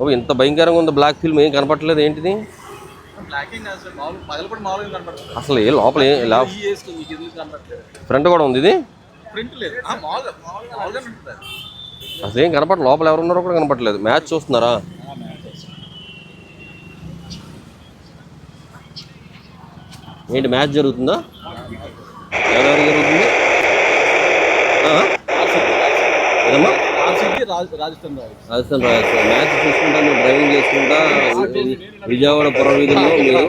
ఓ ఇంత భయంకరంగా ఉంది బ్లాక్ ఫిల్మ్ ఏం కనపట్లేదు ఏంటిది? అసలు ఏ లోపల కనపడలేదు ఫ్రంట్ కూడా ఉంది ఇది? అసలు ఏం కనపడ లోపల ఎవరు ఉన్నారో కూడా కనపట్లేదు మ్యాచ్ చూస్తున్నారా? ఏంటి మ్యాచ్ జరుగుతుందా? ఎవరెవరు జరుగుతుంది? ఏదమ్మా? Rajasthan Royals. Rajasthan Royals. Match చూసుకుంటా మీరు డ్రైవింగ్ చేసుకుంటా విజయవాడ పుర వీధుల్లో మీరు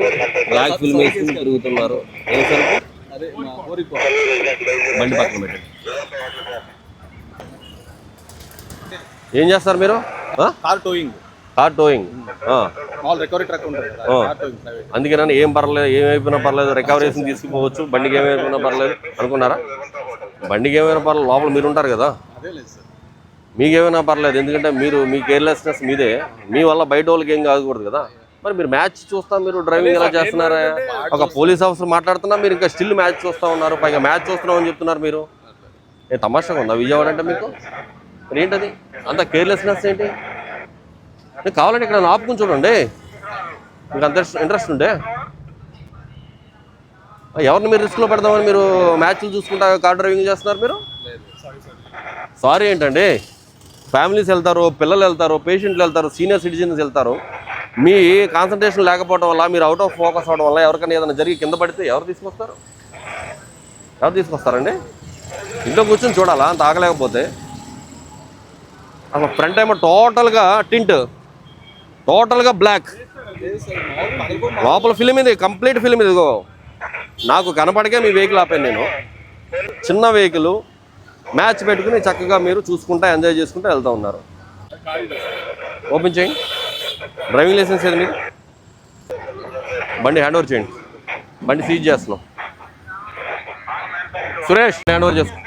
బ్లాక్ ఫిల్మ్ వేసుకుని తిరుగుతున్నారు. ఏం బండి పక్కన పెట్టండి. ఏం చేస్తారు మీరు? Car towing. Car towing. Recovery truck ఉంటుంది అందుకేనా ఏం పర్లేదు ఏమైపోయినా పర్లేదు రికవరేషన్ తీసుకుపోవచ్చు బండికి ఏమైపోయినా పర్లేదు అనుకున్నారా? బండికి ఏమైనా పర్లేదు లోపల మీరు ఉంటారు కదా. అదే లేదు సార్. మీకేమైనా పర్లేదు ఎందుకంటే మీరు మీ కేర్లెస్నెస్ మీదే. మీ వల్ల బయట వాళ్ళకి ఏం కాకూడదు కదా. మరి మీరు మ్యాచ్ చూస్తా మీరు డ్రైవింగ్ ఎలా చేస్తున్నారా? ఒక పోలీస్ ఆఫీసర్ మాట్లాడుతున్నా మీరు ఇంకా స్టిల్ మ్యాచ్ చూస్తా ఉన్నారు పైగా మ్యాచ్ చూస్తున్నాం అని చెప్తున్నారు మీరు. ఏ తమాషాగా ఉందా విజయవాడ అంటే మీకు? మరి ఏంటది? అంత కేర్లెస్నెస్ ఏంటి? కావాలంటే ఇక్కడ ఆపుకుని చూడండి. మీకు అంత ఇంట్రెస్ట్ ఉంటే. ఎవరిని మీరు రిస్క్లో పెడదామని మీరు మ్యాచ్లు చూసుకుంటా కార్ డ్రైవింగ్ చేస్తున్నారు మీరు? సారీ ఏంటండి? ఫ్యామిలీస్ వెళ్తారు పిల్లలు వెళ్తారు పేషెంట్లు వెళ్తారు సీనియర్ సిటిజన్స్ వెళ్తారు. మీ కాన్సన్ట్రేషన్ లేకపోవడం వల్ల మీరు అవుట్ ఆఫ్ ఫోకస్ అవడం వల్ల ఎవరికైనా ఏదైనా జరిగి కింద పడితే ఎవరు తీసుకొస్తారు? ఎవరు తీసుకొస్తారండి? ఇంట్లో కూర్చొని చూడాలా? అంత ఆగలేకపోతే. అసలు ఫ్రంట్ ఏమో టోటల్గా టింట్ టోటల్గా బ్లాక్ లోపల ఫిలిం ఇది కంప్లీట్ ఫిలిం ఇదిగో. నాకు కనపడకే మీ వెహికల్ ఆపాను నేను. చిన్న వెహికల్ మ్యాచ్ పెట్టుకుని చక్కగా మీరు చూసుకుంటా ఎంజాయ్ చేసుకుంటూ వెళ్తూ ఉన్నారు. ఓపెన్ చేయండి. డ్రైవింగ్ లైసెన్స్ ఏది మీరు బండి హ్యాండ్ ఓవర్ చేయండి. బండి సీజ్ చేస్తున్నాం. సురేష్ హ్యాండ్ ఓవర్ చేసుకో.